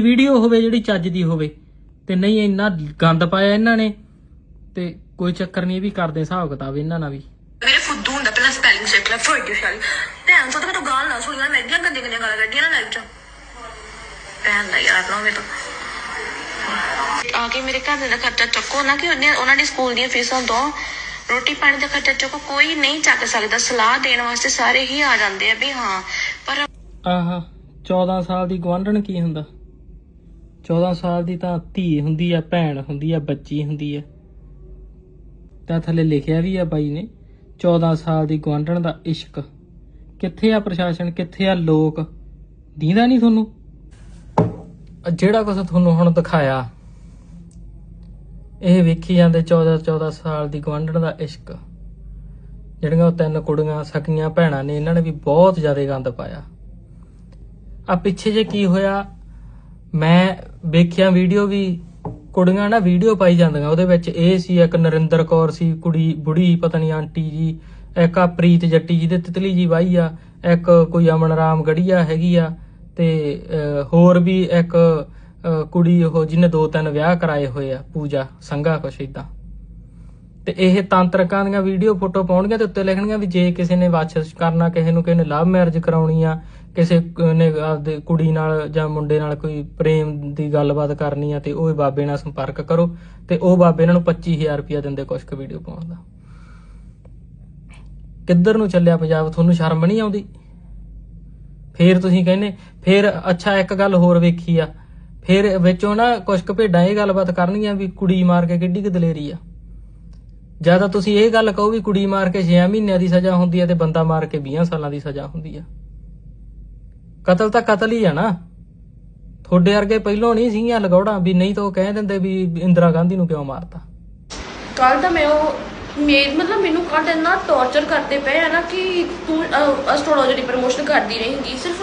Video ਹੋਵੇ ਜਿਹੜੀ ਚੱਜ ਦੀ ਹੋਵੇ। ਤੇ ਨਹੀਂ ਇੰਨਾ ਗੰਦ ਪਾਇਆ ਇਹਨਾਂ ਨੇ ਤੇ ਕੋਈ ਚੱਕਰ ਨਹੀਂ ਇਹ ਵੀ ਕਰਦੇ ਹਿਸਾਬ ਕਿਤਾਬ ਇਹਨਾਂ ਨਾਲ ਵੀ। ਮੇਰੇ ਫੁੱਦੂ ਹੁੰਦਾ ਪਹਿਲਾਂ ਸਪੈਲਿੰਗ ਸਿੱਖ ਲੈ ਫੋਰ ਸ਼ਾਲੀ ਭੈਣ ਤੋਂ ਤਾਂ ਮੈਨੂੰ ਗਾਲ ਨਾ ਸੁਣੀਆਂ ਮੈਂ ਏਡੀਆਂ ਗੰਦੀਆਂ ਗੰਦੀਆਂ ਗਾਲਾਂ ਕੱਢੀਆਂ ਨਾ ਲਾਈਵ 'ਚ। ਭੈਣ ਦਾ ਯਾਰ ਨਾ ਹੋਵੇ ਤਾਂ। ਆ ਕੇ ਮੇਰੇ ਘਰ ਦਾ ਖਰਚਾ ਚੱਕੋ ਨਾ ਕਿ ਉਹਨੇ ਉਹਨਾਂ ਦੀ ਸਕੂਲ ਦੀਆਂ ਫੀਸਾਂ ਦੋ ਰੋਟੀ ਪਾਣੀ ਦਾ ਖਰਚਾ ਚੱਕੋ ਕੋਈ ਨਹੀਂ ਚੱਕ ਸਕਦਾ। ਸਲਾਹ ਦੇਣ ਵਾਸਤੇ ਸਾਰੇ ਹੀ ਆ ਜਾਂਦੇ ਆ ਵੀ ਹਾਂ ਪਰ ਆਹ 14 ਸਾਲ ਦੀ ਗਵਾਂਢਣ ਕੀ ਹੁੰਦਾ? 14 ਸਾਲ ਦੀ ਤਾਂ ਧੀ ਹੁੰਦੀ ਆ, ਭੈਣ ਹੁੰਦੀ ਆ, ਬੱਚੀ ਹੁੰਦੀ ਆ। ਤਾਂ ਥੱਲੇ ਲਿਖਿਆ ਵੀ ਆ ਬਾਈ ਨੇ 14 ਸਾਲ ਦੀ ਗਵਾਂਢਣ ਦਾ ਇਸ਼ਕ। ਕਿੱਥੇ ਆ ਪ੍ਰਸ਼ਾਸਨ, ਕਿੱਥੇ ਆ ਲੋਕ? ਦੀਦਾ ਨਹੀਂ ਤੁਹਾਨੂੰ? ਜਿਹੜਾ ਕੁਝ ਤੁਹਾਨੂੰ ਹੁਣ ਦਿਖਾਇਆ, ਇਹ ਵੇਖੀ ਜਾਂਦੇ 14 14 ਸਾਲ ਦੀ ਗਵਾਂਢਣ ਦਾ ਇਸ਼ਕ। ਜਿਹੜੀਆਂ ਉਹ ਤਿੰਨ ਕੁੜੀਆਂ, ਸਕੀਆਂ ਭੈਣਾਂ ਨੇ, ਇਹਨਾਂ ਨੇ ਵੀ ਬਹੁਤ ਜ਼ਿਆਦਾ ਗੰਦ ਪਾਇਆ। ਆ ਪਿੱਛੇ ਜੇ ਕੀ ਹੋਇਆ, ਮੈਂ ਵੇਖਿਆ ਵੀਡੀਓ ਵੀ ਕੁੜੀਆਂ ਨਾ ਵੀਡੀਓ ਪਾਈ ਜਾਂਦੀਆਂ, ਉਹਦੇ ਵਿੱਚ ਇਹ ਸੀ ਇੱਕ ਨਰਿੰਦਰ ਕੌਰ ਸੀ, ਕੁੜੀ ਬੁੜੀ, ਪਤਾ ਨਹੀਂ ਆਂਟੀ ਜੀ, ਇੱਕ ਆ ਪ੍ਰੀਤ ਜੱਟੀ ਜੀ ਦੇ ਤਿਤਲੀ ਜੀ ਵਾਈ ਆ, ਇੱਕ ਕੋਈ ਅਮਨ ਰਾਮ ਗੜੀਆ ਹੈਗੀ ਆ, ਤੇ ਹੋਰ ਵੀ ਇੱਕ ਕੁੜੀ ਉਹ ਜਿਹਨੇ ਦੋ ਤਿੰਨ ਵਿਆਹ ਕਰਾਏ ਹੋਏ ਆ, ਪੂਜਾ, ਸੰਘਾ ਕੁਛ ਇਦਾਂ ਤੇ ਇਹ ਤਾਂਤਰਕਾਂ ਦੀਆਂ ਵੀਡੀਓ ਫੋਟੋ ਪਾਉਣਗੀਆਂ ਤੇ ਉੱਤੇ ਲਿਖਣਗੀਆਂ ਵੀ ਜੇ ਕਿਸੇ ਨੇ ਵਾਛਸ ਕਰਨਾ, ਕਿਸੇ ਨੂੰ ਕਿਸੇ ਨੇ ਲਵ ਮੈਰਿਜ ਕਰਾਉਣੀ ਆ, ਕਿਸੇ ਨੇ ਆਪਦੇ ਕੁੜੀ ਨਾਲ ਜਾਂ ਮੁੰਡੇ ਨਾਲ ਕੋਈ ਪ੍ਰੇਮ ਦੀ ਗੱਲਬਾਤ ਕਰਨੀ ਆ ਤੇ ਉਹ ਬਾਬੇ ਨਾਲ ਸੰਪਰਕ ਕਰੋ ਤੇ ਉਹ ਬਾਬੇ ਇਹਨਾਂ ਨੂੰ 25000 ਰੁਪਇਆ ਦਿੰਦੇ ਕੁਛ ਕੁ ਵੀਡੀਓ ਪਾਉਣ ਦਾ। ਕਿੱਧਰ ਨੂੰ ਚੱਲਿਆ ਪੰਜਾਬ? ਤੁਹਾਨੂੰ ਸ਼ਰਮ ਨਹੀਂ ਆਉਂਦੀ? ਫੇਰ ਤੁਸੀਂ ਕਹਿੰਦੇ, ਫੇਰ ਅੱਛਾ ਇੱਕ ਗੱਲ ਹੋਰ ਵੇਖੀ ਆ, ਫੇਰ ਵਿੱਚੋਂ ਨਾ ਕੁਛ ਕੁ ਭੇਡਾਂ ਇਹ ਗੱਲਬਾਤ ਕਰਨਗੀਆਂ ਵੀ ਕੁੜੀ ਮਾਰ ਕੇ ਕਿੱਡੀ ਕੁ ਦਲੇਰੀ ਆ। ਜ਼ਿਆਦਾ ਤੁਸੀਂ ਇਹ ਗੱਲ ਕਹੋ ਵੀ ਕੁੜੀ ਮਾਰ ਕੇ 6 ਮਹੀਨਿਆਂ ਦੀ ਸਜ਼ਾ ਹੁੰਦੀ ਹੈ ਤੇ ਬੰਦਾ ਮਾਰ ਕੇ 20 ਸਾਲਾਂ ਦੀ ਸਜ਼ਾ ਹੁੰਦੀ ਆ। ਕਤਲ ਤਾਂ ਕਤਲ ਹੀ ਆ ਨਾ। ਤੁਹਾਡੇ ਵਰਗੇ ਪਹਿਲੋਂ ਨਹੀਂ ਸੀਗੀਆਂ ਲਗੌੜਾਂ ਵੀ ਨਹੀਂ ਤਾਂ ਉਹ ਕਹਿ ਦਿੰਦੇ ਵੀ ਇੰਦਰਾ ਗਾਂਧੀ ਨੂੰ ਕਿਉਂ ਮਾਰਤਾ। ਕੱਲ ਤਾਂ ਮੈਂ ਉਹ ਮੇ ਮਤਲਬ ਮੈਨੂੰ ਕੱਲ ਇੰਨਾ ਟੌਰਚਰ ਕਰਦੇ ਪਏ ਆ ਨਾ ਕਿ ਤੂੰ ਐਸਟ੍ਰੋਲੋਜੀ ਦੀ ਪ੍ਰਮੋਸ਼ਨ ਕਰਦੀ ਰਹੇਂਗੀ। ਸਿਰਫ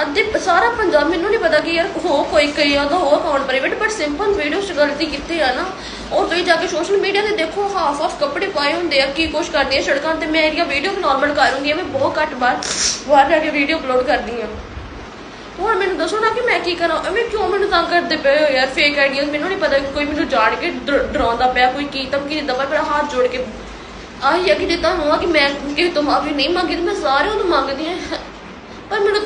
ਅੱਧੇ ਸਾਰਾ ਪੰਜਾਬ ਮੈਨੂੰ ਨਹੀਂ ਪਤਾ ਕਿ ਯਾਰ ਹੋ ਕੋਈ ਕਈ ਉਹਦਾ ਹੋ account private but simple video 'ਚ ਗਲਤੀ ਕੀਤੀ ਆ ਨਾ, ਉਹ ਤੁਸੀਂ ਜਾ ਕੇ ਸੋਸ਼ਲ ਮੀਡੀਆ ਤੇ ਦੇਖੋ ਹਾਫ ਆਫ ਕੱਪੜੇ ਪਾਏ ਹੁੰਦੇ ਆ, ਕੀ ਕੁਛ ਕਰਦੀ ਆ ਸੜਕਾਂ ਤੇ, ਮੈਂ ਇਹਦੀਆਂ ਵੀਡੀਓ ਨਾਰਮਲ ਕਰੂੰਗੀ ਆ ਮੈਂ ਬਹੁਤ ਘੱਟ ਬਾਰ ਬਾਹਰ ਜਾ ਕੇ ਵੀਡੀਓ ਅਪਲੋਡ ਕਰਦੀ ਆ। ਹੁਣ ਮੈਨੂੰ ਦੱਸੋ ਨਾ ਕਿ ਮੈਂ ਕੀ ਕਰਾਂ, ਐਵੇਂ ਕਿਉਂ ਮੈਨੂੰ ਤੰਗ ਕਰਦੇ ਪਏ ਹੋ ਯਾਰ ਫੇਕ ਆਈਡੀਆਂ ਮੈਨੂੰ ਨਹੀਂ ਪਤਾ ਕੋਈ ਮੈਨੂੰ ਜਾਣ ਕੇ ਡਰ- ਡਰਾਉਂਦਾ ਪਿਆ, ਕੋਈ ਕੀ ਧਮਕੀ ਦਿੰਦਾ ਪਿਆ, ਮੇਰਾ ਹੱਥ ਜੋੜ ਕੇ। ਆਹੀ ਆ ਕਿ ਜੇ ਤੁਹਾਨੂੰ ਆ ਕਿ ਮੈਂ ਕਿਸੇ ਤੋਂ ਮਾਫੀ ਨਹੀਂ ਮੰਗੀ, ਤੇ ਮੈਂ ਸਾਰਿਆਂ ਤੋਂ ਮੰਗਦੀ ਆ